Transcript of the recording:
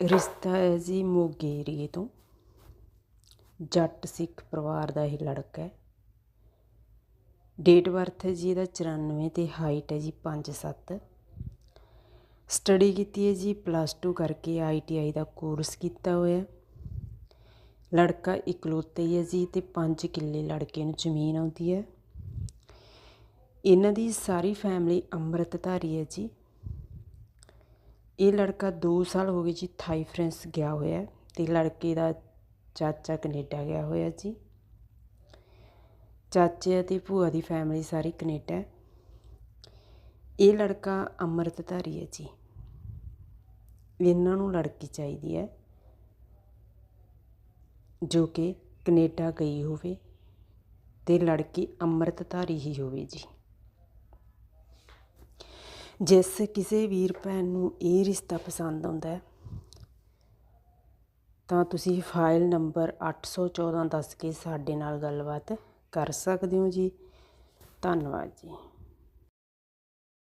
ਰਿਸ਼ਤਾ ਹੈ ਜੀ ਮੋਗੇ ਏਰੀਏ ਤੋਂ। ਜੱਟ ਸਿੱਖ ਪਰਿਵਾਰ ਦਾ ਇਹ ਲੜਕਾ ਹੈ। ਡੇਟ ਬਰਥ ਹੈ ਜੀ ਇਹਦਾ 94 ਤੇ ਹਾਈਟ ਹੈ ਜੀ 5'7 ਸਟੱਡੀ ਕੀਤੀ ਹੈ ਜੀ ਪਲੱਸ 2 ਕਰਕੇ ਆਈਟੀਆਈ ਦਾ ਕੋਰਸ ਕੀਤਾ ਹੋਇਆ ਲੜਕਾ ਇਕਲੌਤਾ ਹੀ ਹੈ ਜੀ ਤੇ 5 ਕਿੱਲੇ ਲੜਕੇ ਨੂੰ ਜ਼ਮੀਨ ਆਉਂਦੀ ਹੈ। ਇਹਨਾਂ ਦੀ ਸਾਰੀ ਫੈਮਿਲੀ ਅੰਮ੍ਰਿਤਧਾਰੀ ਹੈ ਜੀ। ਇਹ ਲੜਕਾ 2 ਸਾਲ ਹੋ ਗਏ ਜੀ ਥਾਈ ਫਰੈਂਸ ਗਿਆ ਹੋਇਆ ਤੇ ਲੜਕੇ ਦਾ ਚਾਚਾ ਕੈਨੇਡਾ ਗਿਆ ਹੋਇਆ ਜੀ। ਚਾਚੇ ਅਤੇ ਭੂਆ ਦੀ ਫੈਮਿਲੀ ਸਾਰੀ ਕੈਨੇਡਾ ਹੈ। ਇਹ ਲੜਕਾ ਅੰਮ੍ਰਿਤਧਾਰੀ ਹੈ ਜੀ। ਇਹਨਾਂ ਨੂੰ ਲੜਕੀ ਚਾਹੀਦੀ ਹੈ ਜੋ ਕਿ ਕੈਨੇਡਾ ਗਈ ਹੋਵੇ ਤੇ ਲੜਕੀ ਅੰਮ੍ਰਿਤਧਾਰੀ ਹੀ ਹੋਵੇ ਜੀ। ਜਿਸ ਕਿਸੇ ਵੀਰ ਭੈਣ ਨੂੰ ਇਹ ਰਿਸ਼ਤਾ ਪਸੰਦ ਆਉਂਦਾ ਤਾਂ ਤੁਸੀਂ ਫਾਈਲ ਨੰਬਰ 814 ਦੱਸ ਕੇ ਸਾਡੇ ਨਾਲ ਗੱਲਬਾਤ ਕਰ ਸਕਦੇ ਹੋ ਜੀ। ਧੰਨਵਾਦ ਜੀ।